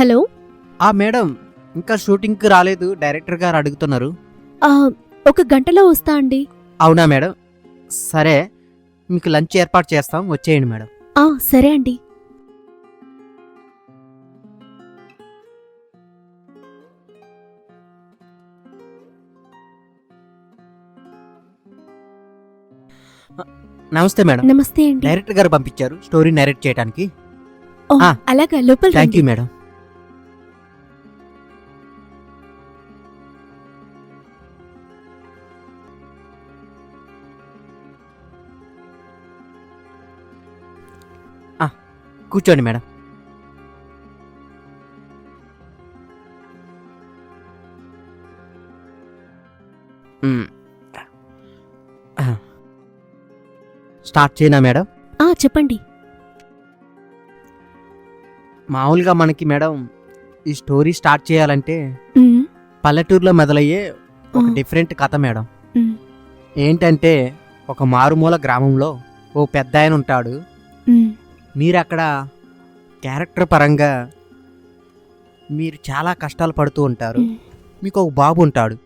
Hello? ఆ madam ఇంకా షూటింగ్కి రాలేదు. డైరెక్టర్ గారు అడుగుతున్నారు. ఆ, ఒక గంటలో వస్తా అండి. అవునా మేడం? సరే మీకు లంచ్ ఏర్పాటు చేస్తాం. వచ్చేయండి మేడం. ఆ సరే అండి. నమస్తే మేడం. నమస్తే అండి. డైరెక్టర్ గారు పంపించారు. స్టోరీ నరేట్ చేయడానికి ఓ, ఆ. అలాగా లోపల థ్యాంక్ యూ మేడం. కూర్చోండి మేడం. స్టార్ట్ చేయనా మేడం? ఆ చెప్పండి. మామూలుగా మనకి మేడం ఈ స్టోరీ స్టార్ట్ చేయాలంటే పల్లెటూరులో మొదలయ్యే ఒక డిఫరెంట్ కథ మేడం. ఏంటంటే ఒక మారుమూల గ్రామంలో ఓ పెద్ద ఆయన ఉంటాడు. మీరు అక్కడ క్యారెక్టర్ పరంగా మీరు చాలా కష్టాలు పడుతూ ఉంటారు. మీకు ఒక బాబు ఉంటాడు.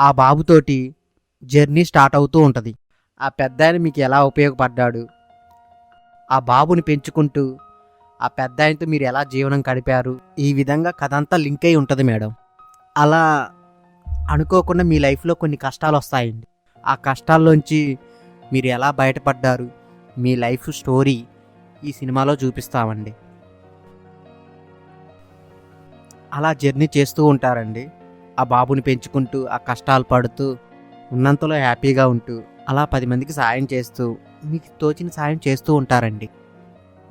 ఆ బాబుతోటి జర్నీ స్టార్ట్ అవుతూ ఉంటుంది. ఆ పెద్ద ఆయన మీకు ఎలా ఉపయోగపడ్డాడు? ఆ బాబుని పెంచుకుంటూ ఆ పెద్ద ఆయనతో మీరు ఎలా జీవనం గడిపారు? ఈ విధంగా కథ అంతా లింక్ అయి ఉంటుంది మేడం. అలా అనుకోకుండా మీ లైఫ్లో కొన్ని కష్టాలు వస్తాయండి. ఆ కష్టాల్లోంచి మీరు ఎలా బయటపడ్డారు? మీ లైఫ్ స్టోరీ ఈ సినిమాలో చూపిస్తామండి. అలా జర్నీ చేస్తూ ఉంటారండి. ఆ బాబుని పెంచుకుంటూ ఆ కష్టాలు పడుతూ ఉన్నంతలో హ్యాపీగా ఉంటూ అలా పది మందికి సాయం చేస్తూ మీకు తోచిన సాయం చేస్తూ ఉంటారండి.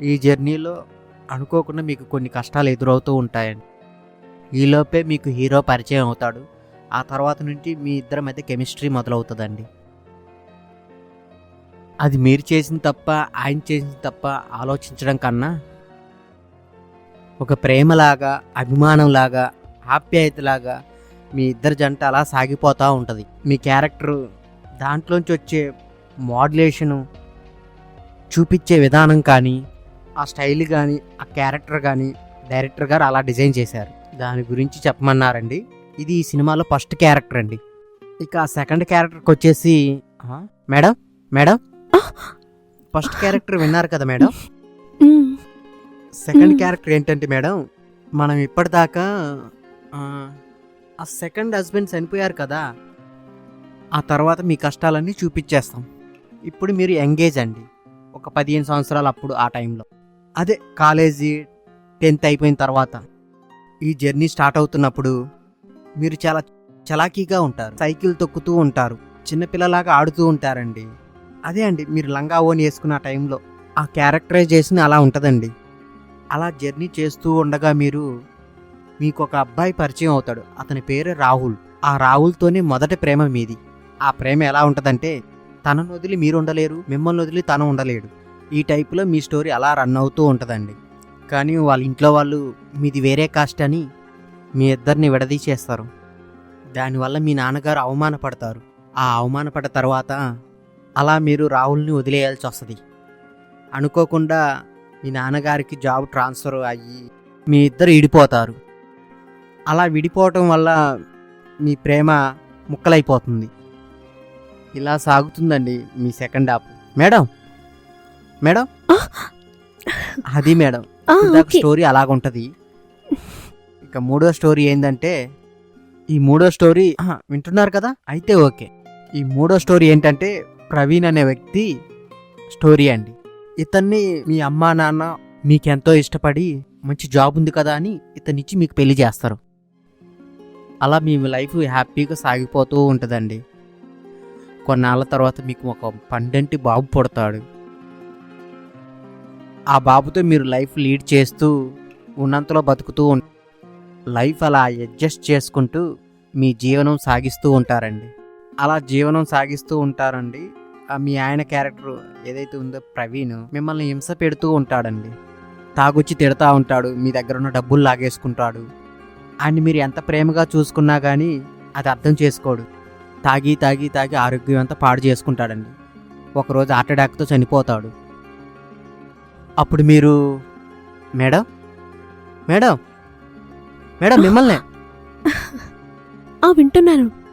ఈ జర్నీలో అనుకోకుండా మీకు కొన్ని కష్టాలు ఎదురవుతూ ఉంటాయండి. ఈలోపే మీకు హీరో పరిచయం అవుతాడు. ఆ తర్వాత నుంచి మీ ఇద్దరి మధ్య కెమిస్ట్రీ మొదలవుతుందండి. అది మీరు చేసిన తప్ప ఆయన చేసిన తప్ప ఆలోచించడం కన్నా ఒక ప్రేమలాగా అభిమానంలాగా ఆప్యాయతలాగా మీ ఇద్దరి జంట అలా సాగిపోతూ ఉంటుంది. మీ క్యారెక్టర్ దాంట్లోంచి వచ్చే మోడ్యులేషను చూపించే విధానం కానీ ఆ స్టైల్ కానీ ఆ క్యారెక్టర్ కానీ డైరెక్టర్ గారు అలా డిజైన్ చేశారు. దాని గురించి చెప్పమన్నారండి. ఇది ఈ సినిమాలో ఫస్ట్ క్యారెక్టర్ అండి. ఇక సెకండ్ క్యారెక్టర్కి వచ్చేసి మేడం? మేడం? ఫస్ట్ క్యారెక్టర్ విన్నారు కదా మేడం? సెకండ్. క్యారెక్టర్ ఏంటంటే మేడం మనం ఇప్పటిదాకా ఆ సెకండ్ హస్బెండ్ చనిపోయారు కదా ఆ తర్వాత మీ కష్టాలన్నీ చూపించేస్తాం. ఇప్పుడు మీరు ఎంగేజ్ అండి ఒక పదిహేను సంవత్సరాలు అప్పుడు ఆ టైంలో. అదే కాలేజీ టెన్త్ అయిపోయిన తర్వాత ఈ జర్నీ స్టార్ట్ అవుతున్నప్పుడు మీరు చాలా చలాకీగా ఉంటారు సైకిల్ తొక్కుతూ ఉంటారు చిన్నపిల్లలాగా ఆడుతూ ఉంటారండి. అదే అండి మీరు లంగా ఓని వేసుకున్న టైంలో ఆ క్యారెక్టరైజేషన్ అలా ఉంటుందండి. అలా జర్నీ చేస్తూ ఉండగా మీరు మీకు ఒక అబ్బాయి పరిచయం అవుతాడు. అతని పేరు రాహుల్. ఆ రాహుల్తోనే మొదటి ప్రేమ మీది. ఆ ప్రేమ ఎలా ఉంటుందంటే తనను వదిలి మీరు ఉండలేరు మిమ్మల్ని వదిలి తను ఉండలేడు. ఈ టైపులో మీ స్టోరీ అలా రన్ అవుతూ ఉంటుందండి. కానీ వాళ్ళ ఇంట్లో వాళ్ళు మీది వేరే కాస్ట్ అని మీ ఇద్దరిని విడదీసేస్తారు. దానివల్ల మీ నాన్నగారు అవమానపడతారు. ఆ అవమానపడ్డ తర్వాత అలా మీరు రాహుల్ని వదిలేయాల్సి వస్తుంది. అనుకోకుండా మీ నాన్నగారికి జాబ్ ట్రాన్స్ఫర్ అయ్యి మీ ఇద్దరు విడిపోతారు. అలా విడిపోవటం వల్ల మీ ప్రేమ ముక్కలైపోతుంది. ఇలా సాగుతుందండి మీ సెకండ్ హాఫ్. మేడం! మేడం! అది మేడం. స్టోరీ అలాగుంటది. ఇక మూడో స్టోరీ ఏంటంటే ఈ మూడో స్టోరీ వింటున్నారు కదా? అయితే ఓకే. ఈ మూడో స్టోరీ ఏంటంటే ప్రవీణ్ అనే వ్యక్తి స్టోరీ అండి. ఇతన్ని మీ అమ్మా నాన్న మీకెంతో ఇష్టపడి మంచి జాబ్ ఉంది కదా అని ఇతనిచ్చి మీకు పెళ్ళి చేస్తారు. అలా మీ లైఫ్ హ్యాపీగా సాగిపోతూ ఉంటుందండి. కొన్నాళ్ళ తర్వాత మీకు ఒక పండంటి బాబు పుడతాడు. ఆ బాబుతో మీరు లైఫ్ లీడ్ చేస్తూ ఉన్నంతలో బతుకుతూ ఉం లైఫ్ అలా అడ్జస్ట్ చేసుకుంటూ మీ జీవనం సాగిస్తూ ఉంటారండి. అలా జీవనం సాగిస్తూ ఉంటారండి. మీ ఆయన క్యారెక్టర్ ఏదైతే ఉందో ప్రవీణ్ మిమ్మల్ని హింస పెడుతూ ఉంటాడండి. తాగొచ్చి తిడతా ఉంటాడు మీ దగ్గర ఉన్న డబ్బులు లాగేసుకుంటాడు. ఆయన్ని మీరు ఎంత ప్రేమగా చూసుకున్నా కానీ అది అర్థం చేసుకోడు. తాగి తాగి తాగి ఆరోగ్యం అంతా పాడు చేసుకుంటాడండి. ఒకరోజు హార్ట్ అటాక్తో చనిపోతాడు. అప్పుడు మీరు మేడం? మేడం? మేడం మిమ్మల్నే? వింటున్నాను.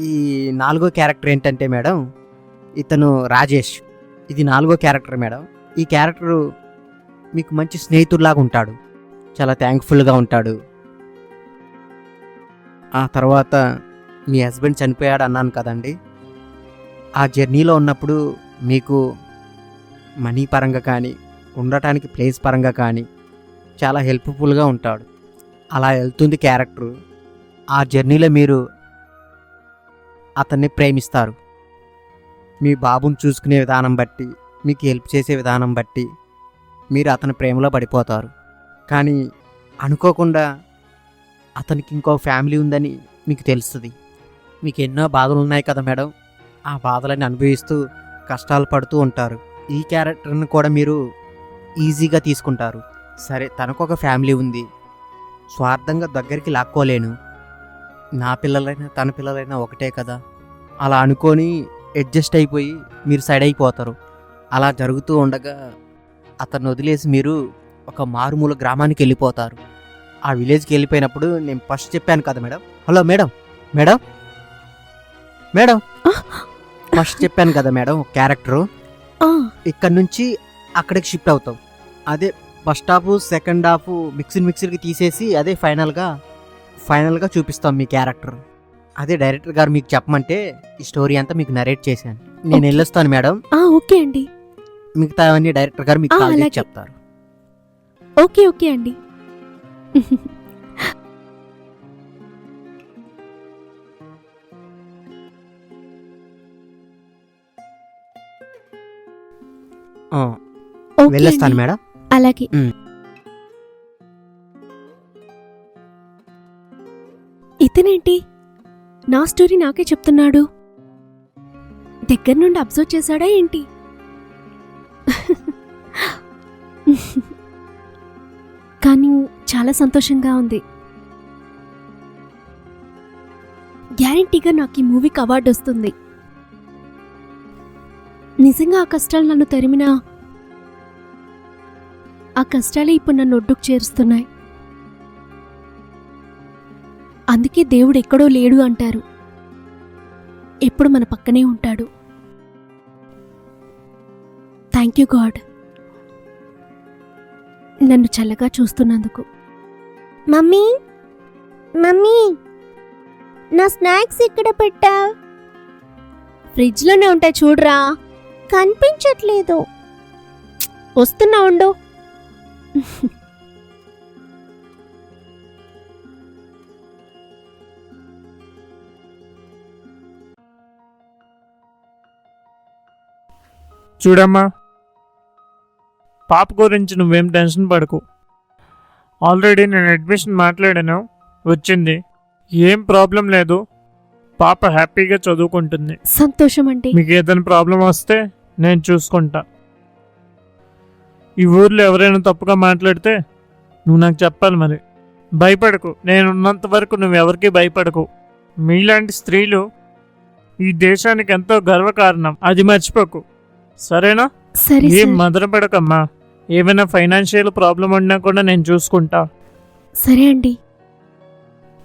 ఈ నాలుగో క్యారెక్టర్ ఏంటంటే మేడం ఇతను రాజేష్. ఇది నాలుగో క్యారెక్టర్ మేడం. ఈ క్యారెక్టర్ మీకు మంచి స్నేహితుడిలాగా ఉంటాడు. చాలా థ్యాంక్ఫుల్గా ఉంటాడు. ఆ తర్వాత మీ హస్బెండ్ చనిపోయాడు అన్నాను కదండి. ఆ జర్నీలో ఉన్నప్పుడు మీకు మనీ పరంగా కానీ ఉండటానికి ప్లేస్ పరంగా కానీ చాలా హెల్ప్ఫుల్గా ఉంటాడు. అలా వెళ్తుంది క్యారెక్టర్. ఆ జర్నీలో మీరు అతన్ని ప్రేమిస్తారు. మీ బాబుని చూసుకునే విధానం బట్టి మీకు హెల్ప్ చేసే విధానం బట్టి మీరు అతని ప్రేమలో పడిపోతారు. కానీ అనుకోకుండా అతనికి ఇంకో ఫ్యామిలీ ఉందని మీకు తెలుస్తుంది. మీకు ఎన్నో బాధలు ఉన్నాయి కదా మేడం? ఆ బాధలని అనుభవిస్తూ కష్టాలు పడుతూ ఉంటారు. ఈ క్యారెక్టర్ని కూడా మీరు ఈజీగా తీసుకుంటారు. సరే తనకు ఒక ఫ్యామిలీ ఉంది. స్వార్థంగా దగ్గరికి లాక్కోలేను. నా పిల్లలైనా తన పిల్లలైనా ఒకటే కదా. అలా అనుకొని అడ్జస్ట్ అయిపోయి మీరు సైడ్ అయిపోతారు. అలా జరుగుతూ ఉండగా అతన్ని వదిలేసి మీరు ఒక మారుమూల గ్రామానికి వెళ్ళిపోతారు. ఆ విలేజ్కి వెళ్ళిపోయినప్పుడు నేను ఫస్ట్ చెప్పాను కదా madam. Hello madam madam madam. First చెప్పాను కదా మేడం క్యారెక్టరు. ఇక్కడ నుంచి అక్కడికి షిఫ్ట్ అవుతాం అదే first half second half mixer మిక్సర్కి తీసేసి అదే ఫైనల్గా ఫైనల్గా చూపిస్తాం మీ క్యారెక్టర్ అదే డైరెక్టర్ గారు మీకు చెప్పమంటే ఈ స్టోరీ అంతా మీకు నరేట్ చేశాను నేను. వెళ్ళొస్తాను మేడం ఆ, ఓకే అండి మిగతా అవన్నీ డైరెక్టర్ గారు మీకు ఆ, కాల్ చేసి అలాగే. చెప్తారు ఓకే ఓకే అండి ఆ, ఓకే వెళ్ళొస్తాను అండి. మేడం అలాగే ఉమ్. ఇతనేంటి నా స్టోరీ నాకే చెప్తున్నాడు. దగ్గర నుండి అబ్జర్వ్ చేశాడా ఏంటి? కానీ చాలా సంతోషంగా ఉంది. గ్యారంటీగా నాకు ఈ మూవీకి అవార్డు వస్తుంది. నిజంగా ఆ కష్టాలు నన్ను తరిమినా ఆ కష్టాలే ఇప్పుడు నన్ను ఒడ్డుకు చేరుస్తున్నాయి. అందుకే దేవుడు ఎక్కడో లేడు అంటారు. ఎప్పుడు మన పక్కనే ఉంటాడు. థ్యాంక్ యూ గాడ్ నన్ను చల్లగా చూస్తున్నందుకు. మమ్మీ మమ్మీ నా స్నాక్స్ ఇక్కడ పెట్టా? ఫ్రిడ్జ్లోనే ఉంటాయి చూడరా. కనిపించట్లేదు. వస్తున్నా ఉండు. చూడమ్మా. పాప గురించి నువ్వేం టెన్షన్ పడకు. ఆల్రెడీ నేను అడ్మిషన్ మాట్లాడాను వచ్చింది. ఏం ప్రాబ్లం లేదు. పాప హ్యాపీగా చదువుకుంటుంది. సంతోషం అండి మీకు ఏదైనా ప్రాబ్లం వస్తే నేను చూసుకుంటా. ఈ ఊర్లో ఎవరైనా తప్పుగా మాట్లాడితే నువ్వు నాకు చెప్పాలి మరి. భయపడకు. నేను ఉన్నంత వరకు నువ్వు ఎవరికి భయపడకు. మీలాంటి స్త్రీలు ఈ దేశానికి ఎంతో గర్వకారణం. అది మర్చిపోకు. సరేనా? సరే ఏం సార్. మదనపడకమ్మా ఏమైనా ఫైనాన్షియల్ ప్రాబ్లం ఉన్నా కూడా నేను చూసుకుంటా. సరే అండి.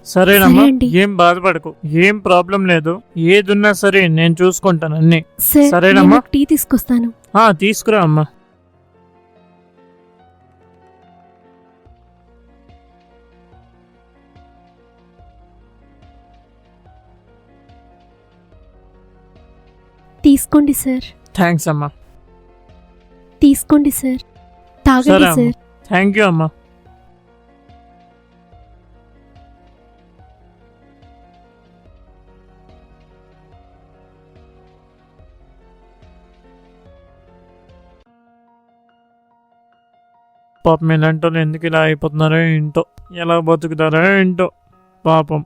సరేనమ్మా. సరే అండి. ఏం బాధపడకు. ఏం ప్రాబ్లం లేదు. ఏదున్నా సరే నేను చూసుకుంటాను అన్ని. సార్ సరేనమ్మా? నేను టీ తీసుకొస్తాను. ఆ తీసుకురా అమ్మా. తీసుకోండి సార్. థ్యాంక్స్ అమ్మా. తీసుకోండి సార్. తాగండి సరే అమ్మా. సార్. థ్యాంక్ యూ అమ్మా. పాపం ఇలాంటి వాళ్ళు ఎందుకు ఇలా అయిపోతున్నారో ఏంటో? ఎలా బతుకుతారో ఏంటో? పాపం.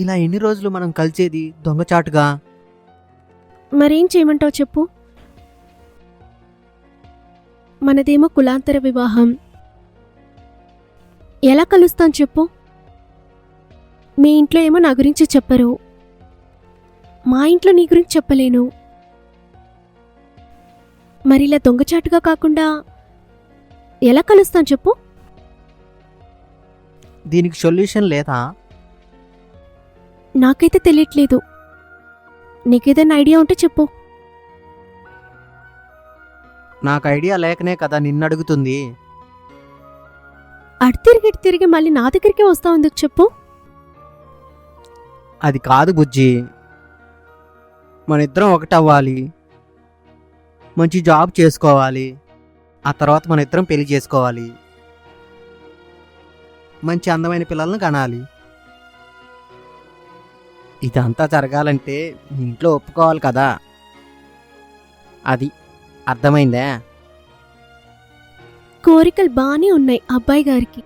ఇలా ఎన్ని రోజులు మనం కలిసేది దొంగచాటుగా? మరేం చేయమంటావు చెప్పు. మనదేమో కులాంతర వివాహం. ఎలా కలుస్తాను చెప్పు. మీ ఇంట్లో ఏమో నా గురించి చెప్పరు. మా ఇంట్లో నీ గురించి చెప్పలేను. మరి ఇలా దొంగచాటుగా కాకుండా ఎలా కలుస్తాను చెప్పు. దీనికి సొల్యూషన్ లేదా? నాకైతే తెలియట్లేదు. నీకేదైనా ఐడియా ఉంటే చెప్పు. నాకు ఐడియా లేకనే కదా నిన్ను అడుగుతుంది. అటు తిరిగి ఇటు తిరిగి మళ్ళీ నా దగ్గరికి వస్తావు ఎందుకు చెప్పు. అది కాదు బుజ్జి. మన ఇద్దరం ఒకటవ్వాలి. మంచి జాబ్ చేసుకోవాలి. ఆ తర్వాత మన ఇద్దరం పెళ్ళి చేసుకోవాలి. మంచి అందమైన పిల్లలను కనాలి. ఇదంతా జరగాలంటే ఇంట్లో ఒప్పుకోవాలి కదా? అది అర్థమైందా? కోరికలు బాగానే ఉన్నాయి అబ్బాయి గారికి.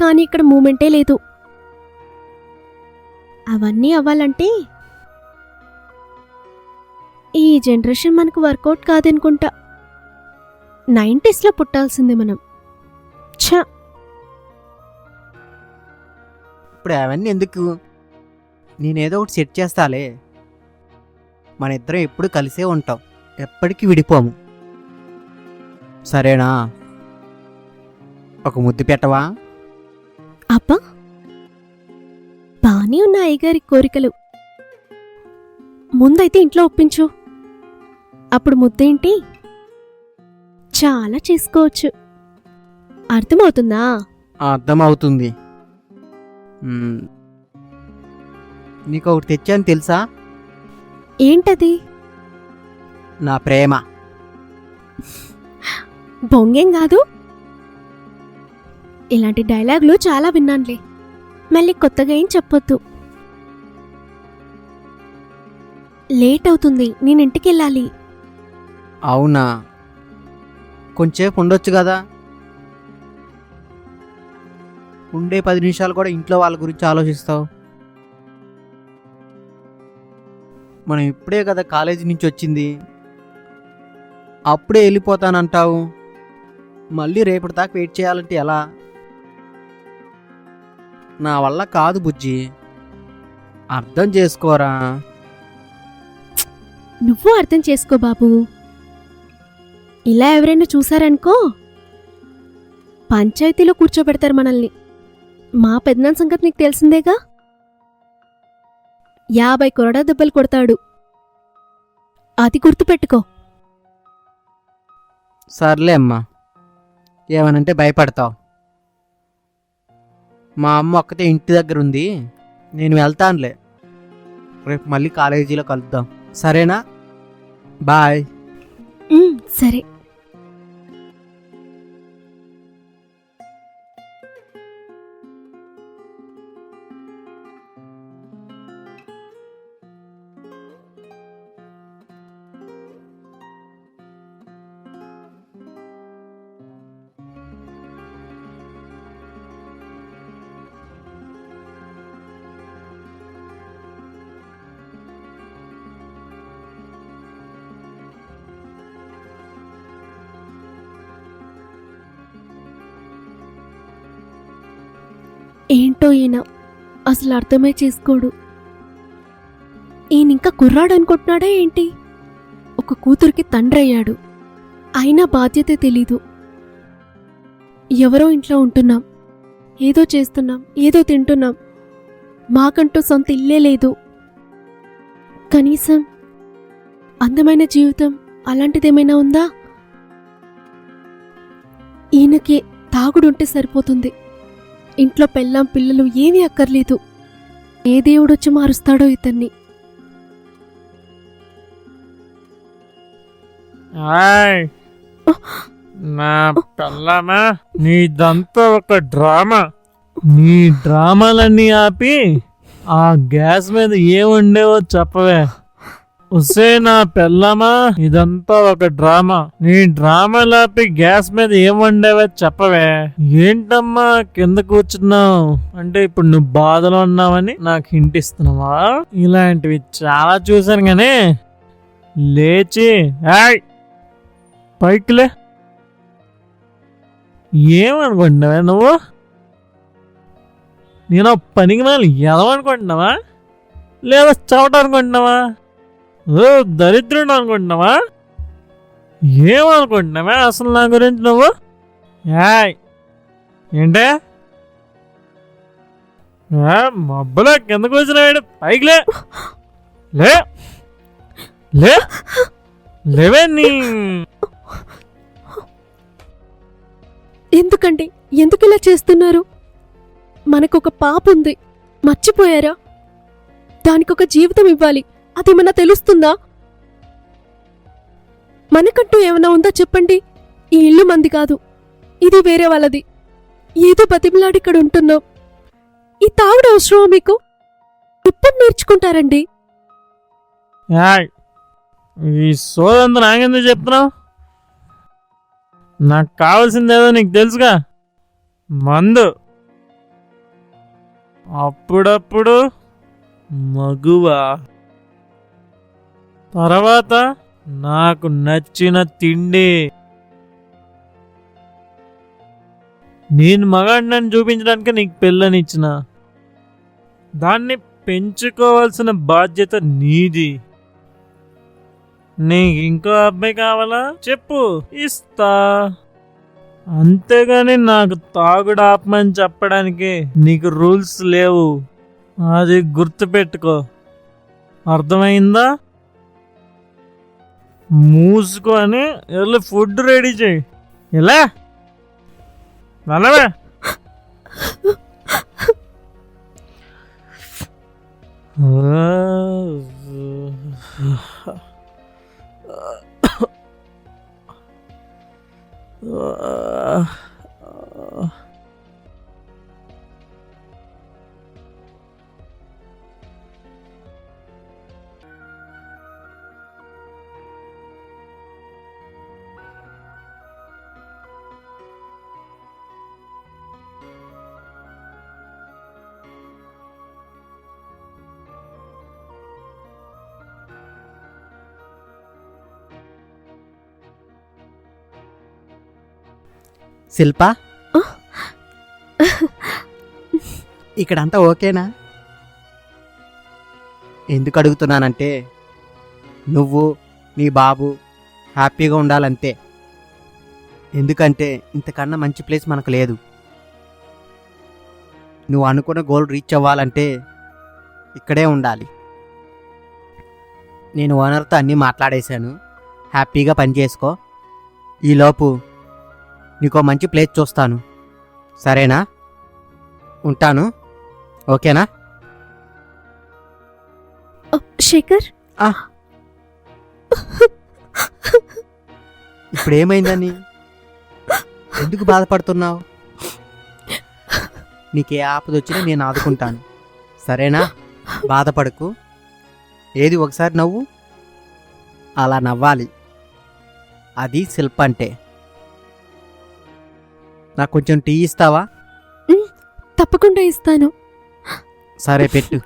కానీ ఇక్కడ మూమెంటే లేదు. అవన్నీ అవ్వాలంటే ఈ జనరేషన్ మనకు వర్కౌట్ కాదనుకుంటా. నైంటీస్లో పుట్టాల్సిందే మనం. ఛ! ఇప్పుడు అవన్నీ ఎందుకు? నేనేదో ఒకటి సెట్ చేస్తాలే. మన ఇద్దరం ఎప్పుడు కలిసే ఉంటాం. ఎప్పటికీ విడిపోము. సరేనా? ఒక ముద్దు పెట్టవా? అబ్బా! బానే ఉన్న అయ్యగారి కోరికలు. ముందైతే ఇంట్లో ఒప్పించు. అప్పుడు ముద్దేంటి? చాలా చేసుకోవచ్చు. అర్థమవుతుందా? అర్థమవుతుంది. నీకు ఒకటి తెచ్చాను తెలుసా? ఏంటది? నా ప్రేమ. బొంగేం కాదు. ఇలాంటి డైలాగులు చాలా విన్నానులే. మళ్ళీ కొత్తగా ఏం చెప్పొద్దు. లేట్ అవుతుంది నేను ఇంటికి వెళ్ళాలి. అవునా? కొంచెంసేపు ఉండొచ్చు కదా? ఉండే పది నిమిషాలు కూడా ఇంట్లో వాళ్ళ గురించి ఆలోచిస్తావు. మనం ఇప్పుడే కదా కాలేజీ నుంచి వచ్చింది. అప్పుడే వెళ్ళిపోతానంటావు. మళ్ళీ రేపటి దాకా వెయిట్ చేయాలంటే ఎలా? నా వల్ల కాదు బుజ్జి. అర్థం చేసుకోరా? నువ్వు అర్థం చేసుకో బాబు. ఇలా ఎవరైనా చూసారనుకో? పంచాయతీలో కూర్చోబెడతారు మనల్ని. మా పెద్దనాన్న సంగతి నీకు తెలిసిందేగా? యాభై కొరడా దెబ్బలు కొడతాడు. అది గుర్తుపెట్టుకో. సర్లే అమ్మా. ఏమనంటే భయపడతావు. మా అమ్మ ఒక్కతే ఇంటి దగ్గర ఉంది నేను వెళ్తానులే. రేపు మళ్ళీ కాలేజీలో కలుద్దాం. సరేనా? బాయ్. ఉమ్, సరే. ఏంటో ఈయన? అసలు అర్థమే చేసుకోడు. ఈయన ఇంకా కుర్రాడు అనుకుంటున్నాడా ఏంటి? ఒక కూతురికి తండ్రి అయ్యాడు అయినా బాధ్యత తెలీదు. ఎవరో ఇంట్లో ఉంటున్నాం. ఏదో చేస్తున్నాం ఏదో తింటున్నాం. మాకంటూ సొంత ఇల్లే లేదు. కనీసం అందమైన జీవితం అలాంటిదేమైనా ఉందా? ఈయనకి తాగుడుంటే సరిపోతుంది. ఇంట్లో పెళ్ళాం పిల్లలు ఏమీ అక్కర్లేదు. ఏ దేవుడొచ్చి మారుస్తాడో ఇతన్ని. ఆయ్ నా పిల్లమా నీదంతా ఒక డ్రామా. నీ డ్రామాలన్నీ ఆపి ఆ గ్యాస్ మీద ఏం ఉండేవో చెప్పవే. వస్తే నా పెళ్ళమా? ఇదంతా ఒక డ్రామా. నీ డ్రామా లాపి గ్యాస్ మీద ఏం వండావే చెప్పవే. ఏంటమ్మా? కింద కూర్చున్నావు. అంటే ఇప్పుడు నువ్వు బాధలో ఉన్నావని నాకు హింట్ ఇస్తున్నావా? ఇలాంటివి చాలా చూశాను కానీ లేచి. హాయ్ పైకిలే ఏమనుకుంటున్నావే నువ్వు? నేను పనికి నాలు ఎదవనుకుంటున్నావా? లేదా చవటనుకుంటున్నావా? దరిద్రుడు అనుకుంటున్నావా? ఏమనుకుంటున్నావా అసలు నా గురించి నువ్వు? యాయ్ ఏంటే? ఆ, మబ్బులో కిందకు వచ్చినాడు పైకి లే. లే. లే. లేవే నీ. ఎందుకండి? ఎందుకు ఇలా చేస్తున్నారు? మనకొక పాప ఉంది. మర్చిపోయారా? దానికొక జీవితం ఇవ్వాలి. అదేమన్నా తెలుస్తుందా? మనకంటూ ఏమైనా ఉందా చెప్పండి. ఈ ఇల్లు మంది కాదు. ఇది వేరే వాళ్ళది. ఏదో బతిమలాడి ఇక్కడ ఉంటున్నాం. ఈ తాగుడు అవసరమా మీకు? ఇప్పుడు నేర్చుకుంటారండి. ఈ సోదంతా నాకెందుకు చెప్తున్నావు? నాకు కావాల్సిందేదో నీకు తెలుసుగా. మందు. అప్పుడప్పుడు మగువా. తర్వాత నాకు నచ్చిన తిండి. నేను మగాడినని చూపించడానికి నీకు పెళ్ళనిచ్చిన దాన్ని పెంచుకోవాల్సిన బాధ్యత నీది. నీకు ఇంకో అబ్బాయి కావాలా? చెప్పు ఇస్తా. అంతేగాని నాకు తాగుడు ఆపమని చెప్పడానికి నీకు రూల్స్ లేవు. అది గుర్తుపెట్టుకో. అర్థమైందా? మూసుకొని వెళ్ళి ఫుడ్ రెడీ చేయి. ఇలా వెళ్ళవే శిల్ప? ఇక్కడంతా ఓకేనా? ఎందుకు అడుగుతున్నానంటే నువ్వు నీ బాబు హ్యాపీగా ఉండాలంతే. ఎందుకంటే ఇంతకన్నా మంచి ప్లేస్ మనకు లేదు. నువ్వు అనుకున్న గోల్ రీచ్ అవ్వాలంటే ఇక్కడే ఉండాలి. నేను ఓనర్తో అన్నీ మాట్లాడేశాను. హ్యాపీగా పని చేసుకో. ఈలోపు నీకో మంచి ప్లేస్ చూస్తాను. సరేనా? ఉంటాను. ఓకేనా? శేఖర్? ఇప్పుడు ఏమైందని ఎందుకు బాధపడుతున్నావు? నీకే ఆపద వచ్చినా నేను ఆదుకుంటాను. సరేనా? బాధపడకు. ఏది ఒకసారి నవ్వు. అలా నవ్వాలి. అది శిల్ప అంటే. నాకు కొంచెం టీ ఇస్తావా? తప్పకుండా ఇస్తాను. సరే పెట్టు.